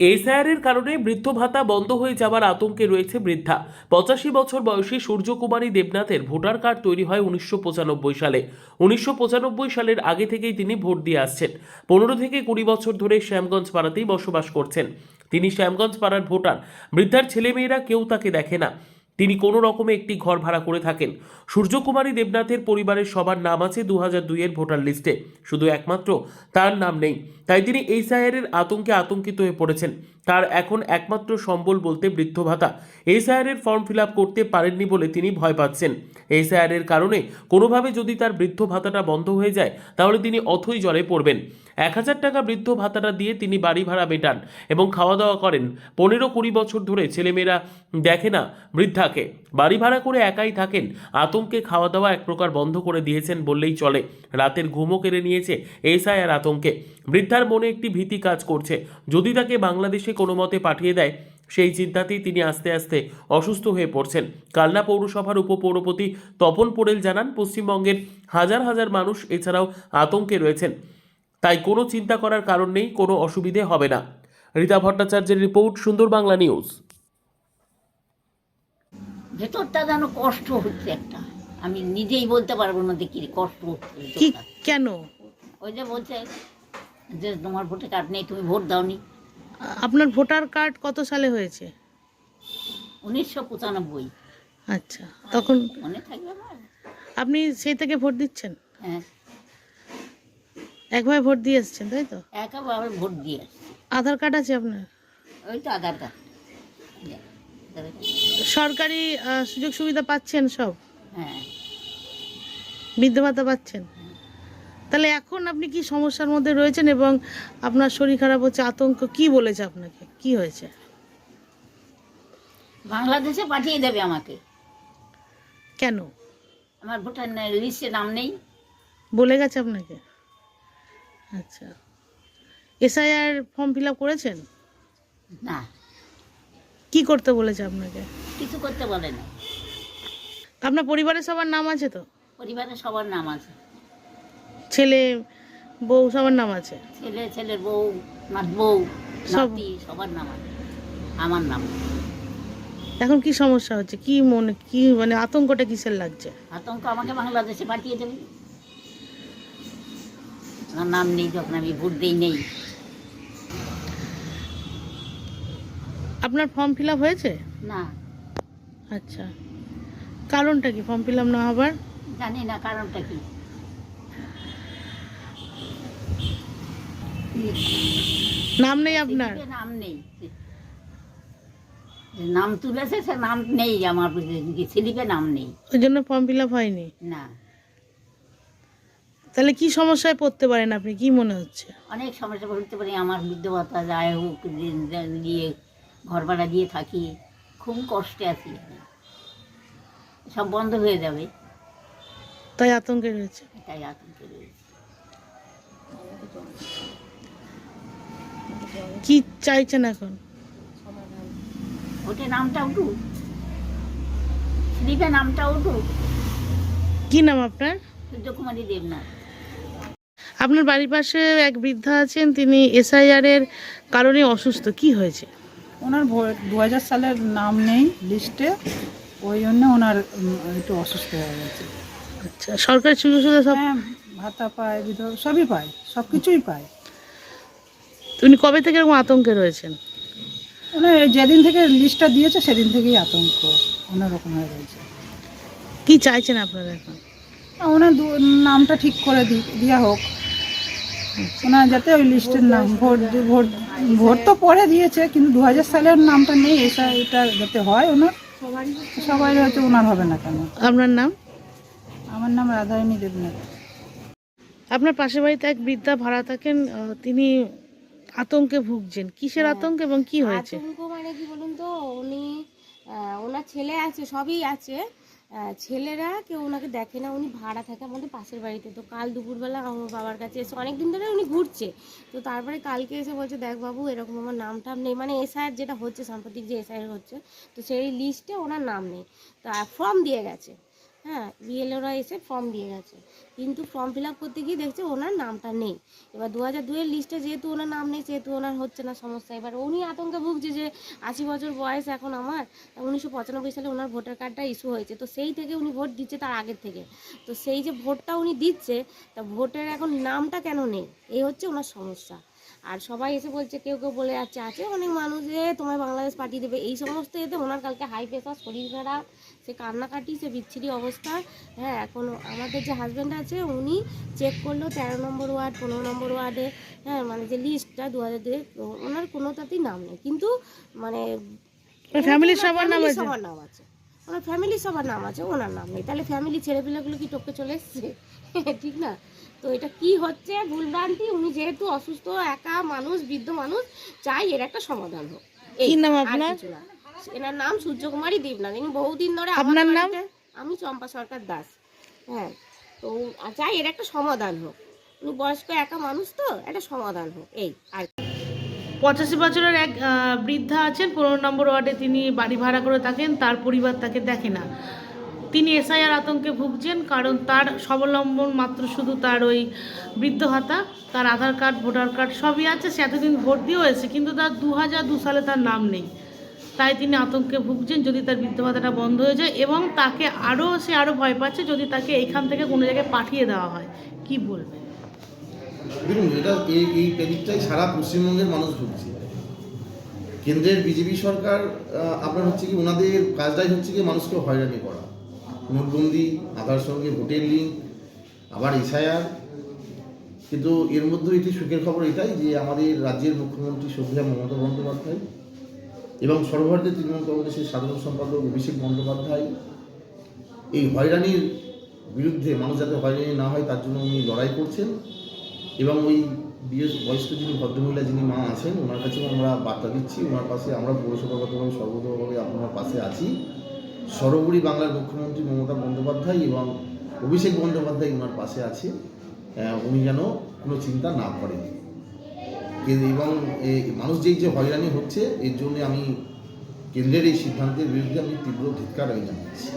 এসআইআরের কারণে বৃদ্ধ ভাতা বন্ধ হয়ে যাওয়ার আতঙ্কে রয়েছে বৃদ্ধা। পঁচাশি বছর বয়সী সূর্যকুমারী দেবনাথের ভোটার কার্ড তৈরি হয় উনিশশো পঁচানব্বই সালে। উনিশশো পঁচানব্বই সালের আগে থেকেই তিনি ভোট দিয়ে আসছেন। পনেরো থেকে কুড়ি বছর ধরে শ্যামগঞ্জ পাড়াতেই বসবাস করছেন। তিনি শ্যামগঞ্জ পাড়ার ভোটার। বৃদ্ধার ছেলেমেয়েরা কেউ তাকে দেখে না। তিনি কোনো রকমে একটি ঘর ভাড়া করে থাকেন। সূর্যকুমারী দেবনাথের পরিবারের সবার নাম আছে দু হাজার দুইয়ের ভোটার লিস্টে। শুধু একমাত্র তার নাম নেই। তাই তিনি এই সায়ারের আতঙ্কে আতঙ্কিত হয়ে পড়েছেন। তার এখন একমাত্র সম্বল বলতে বৃদ্ধ ভাতা। সায়ারের ফর্ম ফিল করতে পারেননি বলে তিনি ভয় পাচ্ছেন। সায়ারের কারণে কোনোভাবে যদি তার বৃদ্ধ ভাতাটা বন্ধ হয়ে যায়, তাহলে তিনি অথই জলে পড়বেন। এক হাজার টাকা বৃদ্ধ ভাতাটা দিয়ে তিনি বাড়ি ভাড়া মেটান এবং খাওয়া দাওয়া করেন। পনেরো কুড়ি বছর ধরে ছেলেমেয়েরা দেখে না বৃদ্ধাকে। বাড়ি ভাড়া করে একাই থাকেন। আতঙ্কে খাওয়া দাওয়া এক প্রকার বন্ধ করে দিয়েছেন বললেই চলে। রাতের ঘুমও কেড়ে নিয়েছে এসআইআর আতঙ্কে। বৃদ্ধার মনে একটি ভীতি কাজ করছে। যদি তাকে বাংলাদেশে কোনো মতে পাঠিয়ে দেয় সেই চিন্তাতেই তিনি আস্তে আস্তে অসুস্থ হয়ে পড়ছেন। কালনা পৌরসভার উপপৌরপতি তপন পোড়েল জানান পশ্চিমবঙ্গের হাজার হাজার মানুষ এছাড়াও আতঙ্কে রয়েছেন। তাই কোনো চিন্তা করার কারণ নেই কোনো অসুবিধে হবে না। রীতা ভট্টাচার্যের রিপোর্ট সুন্দর বাংলা নিউজ। ভেতরটা যেন কষ্ট হচ্ছে একটা। আমি নিজেই বলতে পারব না যে কি কষ্ট হচ্ছে কেন? ওই যে বলছে যে তোমার ভোটে কার্ড নেই তুমি ভোট দাওনি। আপনার ভোটার কার্ড কত সালে হয়েছে? উনিশশো পঁচানব্বই। আচ্ছা তখন মনে থাকবে আপনি সেই থেকে ভোট দিচ্ছেন? হ্যাঁ। একভাবে ভোট দিয়ে এসছেন তাই তো? একেবারে ভোট দিয়ে আধার কার্ড আছে আপনার? ওই তো আধার কার্ড। সরকারি সুযোগ সুবিধা পাচ্ছেন সব? হ্যাঁ। বৃদ্ধ ভাতা পাচ্ছেন? তাহলে এখন আপনি কি সমস্যার মধ্যে রয়েছেন এবং আপনার শরীর খারাপ হচ্ছে আতঙ্ক কি বলেছে আপনাকে? কি হয়েছে? বাংলাদেশে পাঠিয়ে দেবে আমাকে। কেন? আমার ভোটার লিস্টে নাম নেই। বলে গেছে আপনাকে? আচ্ছা। এসআইআর ফর্ম ফিল আপ করেছেন? না। কি করতে বলেছে আপনাকে? কিছু করতে বলে না আপনার পরিবারের সবার নাম আছে তো? পরিবারের সবার নাম আছে। ছেলে বউ সবার নাম আছে। ছেলে ছেলের বউ নাত বউ সব। সবার নাম আছে। আমার নাম। এখন কি সমস্যা হচ্ছে? কি মনে কি মানে আতঙ্কটা কিসের লাগছে? আতঙ্ক আমাকে বাংলাদেশে পাঠিয়ে দেবে। আমার নাম নেই যখন আমি ভোট দিই নেই। আপনার ফর্ম ফিল হয়েছে? না। আচ্ছা। কারণটা কি? ফর্ম ফিল না হবার? জানি না কারণটা কি? নাম নেই আপনার? নাম নেই। নাম তুলেছে সে নাম নেই আমার স্লিপে নাম নেই। ওই জন্য ফর্ম ফিল আপ হয়নি? না। তাহলে কি সমস্যায় পড়তে পারেন আপনি? কি মনে হচ্ছে? অনেক সমস্যা বলতে পারি আমার বৃদ্ধ ভাতা যায় হোক যে- যে- দিয়ে ঘর ভাড়া দিয়ে থাকি খুব কষ্টে আছি সব বন্ধ হয়ে যাবে। তাই আতঙ্কে রয়েছে? এটাই আতঙ্কে রয়েছে। কি চাইছেন এখন? নামটা উঠুক। স্লিপে নামটা উঠুক। কি নাম আপনার? সূর্যকুমারী দেবনাথ। আপনার বাড়ির পাশে এক বৃদ্ধা আছেন তিনি এসআইআর এর কারণে অসুস্থ। কি হয়েছে? ওনার দু হাজার সালের নাম নেই লিস্টে ওই জন্য ওনার একটু অসুস্থ হয়ে গেছে। আচ্ছা সরকারি সুযোগ সুবিধা সব হ্যাঁ ভাতা পায় বিধবা সবই পায় সব কিছুই পায়। উনি কবে থেকে এরকম আতঙ্কে রয়েছেন? ওনার যেদিন থেকে লিস্টটা দিয়েছে সেদিন থেকেই আতঙ্ক অন্যরকম হয়ে রয়েছে। কি চাইছেন আপনারা এখন? ওনার নামটা ঠিক করে দেওয়া হোক। ওনার যাতে ওই লিস্টের নাম ভোট ভোট ভোট তো পরে দিয়েছে কিন্তু দু হাজার সালের নামটা নেই এসা এটা যাতে হয় ওনার সবাই হয়তো ওনার হবে না কেন। আপনার নাম? আমার নাম রাধারানী দেবনাথ। আপনার পাশের বাড়িতে এক বৃদ্ধা ভাড়া থাকেন তিনি আতঙ্কে ভুগছেন? কিসের আতঙ্ক এবং কি হয়েছে? আতঙ্ক মানে কি বলুন তো উনি ওনার ছেলে আছে সবই আছে। ছেলেরা কেউ ওনাকে দেখে না উনি ভাড়া থাকে আমাদের পাশের বাড়িতে। তো কাল দুপুরবেলা আমার বাবার কাছে এসে অনেক দিন ধরে উনি ঘুরছে। তো তারপরে কালকে এসে বলছে দেখ বাবু এরকম আমার নাম টাম নেই। মানে এসআইয়ের যেটা হচ্ছে সাম্প্রতিক যে এসআইয়ের হচ্ছে তো সেই লিস্টে ওনার নাম নেই। তা ফর্ম দিয়ে গেছে। হ্যাঁ বিএলওরা এসে ফর্ম দিয়ে গেছে। কিন্তু ফর্ম ফিল আপ করতে গিয়ে দেখছে ওনার নামটা নেই। এবার দু হাজার দুয়ের লিস্টে যেহেতু ওনার নাম নেই, সেহেতু ওনার হচ্ছে না সমস্যা। এবার উনি আতঙ্কে ভুগছে যে আশি বছর বয়স এখন আমার উনিশশো পঁচানব্বই সালে ওনার ভোটার কার্ডটা ইস্যু হয়েছে। তো সেই থেকে উনি ভোট দিচ্ছে তার আগের থেকে। তো সেই যে ভোটটা উনি দিচ্ছে, তা ভোটের এখন নামটা কেন নেই? এই হচ্ছে ওনার সমস্যা। আর সবাই এসে বলছে কেউ কেউ বলে যাচ্ছে আছে অনেক মানুষ যে তোমায় বাংলাদেশ পাঠিয়ে দেবে। এই সমস্ত এতে ওনার কালকে হাই প্রেশার শরীর খারাপ সে কান্নাকাটি সে বিচ্ছিরি অবস্থা। হ্যাঁ এখন আমাদের যে হাজব্যান্ড আছে উনি চেক করল তেরো নম্বর ওয়ার্ড পনেরো নম্বর ওয়ার্ডে। হ্যাঁ মানে যে লিস্টটা দু হাজার দুয়ে ওনার কোনোটাতেই নাম নেই। কিন্তু মানে ফ্যামিলির সবার নাম আছে? সবার নাম আছে। ওনার ফ্যামিলি সবার নাম আছে ওনার নাম নেই। তাহলে ফ্যামিলি ছেলেপিলেগুলো কি টপকে চলে এসছে? ঠিক না? তো এটা কি হচ্ছে? ভুলভ্রান্তি। উনি যেহেতু অসুস্থ একা মানুষ বৃদ্ধ মানুষ চাই এর একটা সমাধান হোক। এই, নাম আপনার? এনার নাম সূর্যকুমারী দেবনাথ। ইনি বহুদিন ধরে আপনার নাম? আমি চম্পা সরকার দাস। হ্যাঁ তো আর চাই এর একটা সমাধান হোক। উনি বয়স্ক একা মানুষ তো একটা সমাধান হোক। এই আর পঁচাশি বছরের এক বৃদ্ধা আছেন। পনেরো নম্বর ওয়ার্ডে তিনি বাড়ি ভাড়া করে থাকেন। তার পরিবার তাকে দেখে না। তিনি এসআইআর আতঙ্কে ভুগছেন কারণ তার স্বাবলম্বন মাত্র শুধু তার ওই বৃদ্ধ ভাতা, তার আধার কার্ড, ভোটার কার্ড সবই আছে, সে এতদিন দিয়েও এসেছে কিন্তু তার দু হাজার দু সালে তার নাম নেই। তাই তিনি আতঙ্কে ভুগছেন যদি তার বৃদ্ধ ভাতাটা বন্ধ হয়ে যায় এবং তাকে আরও সে আরও ভয় পাচ্ছে যদি তাকে এখান থেকে কোনো জায়গায় পাঠিয়ে দেওয়া হয়। কি বলবেন? দেখুন, এটা এই এই সারা পশ্চিমবঙ্গের মানুষ ভুগছে। কেন্দ্রের বিজেপি সরকার আপনার হচ্ছে কি, ওনাদের কাজটাই হচ্ছে কি, মানুষকে হয়রানি করা। নোটবন্দি আধার সঙ্গে ভোটের লিঙ্ক আবার এসআইআর কিন্তু এর মধ্যে এটি সুখের খবর এটাই যে আমাদের রাজ্যের মুখ্যমন্ত্রী শ্রদ্ধা মমতা বন্দ্যোপাধ্যায় এবং সর্বভারতীয় তৃণমূল কংগ্রেসের সাধারণ সম্পাদক অভিষেক বন্দ্যোপাধ্যায় এই হয়রানির বিরুদ্ধে, মানুষ যাতে হয়রানি না হয় তার জন্য উনি লড়াই করছেন এবং ওই বিয়ে বয়স্ক যিনি ভদ্রমহিলা যিনি মা আছেন, ওনার কাছেও আমরা বার্তা দিচ্ছি। ওনার পাশে আমরা পৌরসভাগতভাবে, সর্বতভাবে আপনার পাশে আছি। সর্বোপরি বাংলার মুখ্যমন্ত্রী মমতা বন্দ্যোপাধ্যায় এবং অভিষেক বন্দ্যোপাধ্যায় ওনার পাশে আছে। উনি যেন কোনো চিন্তা না করেন। এবং মানুষ যেই যে হয়রানি হচ্ছে, এর জন্য আমি কেন্দ্রের এই সিদ্ধান্তের বিরুদ্ধে আমি তীব্র ধিক্কার আমি জানাচ্ছি।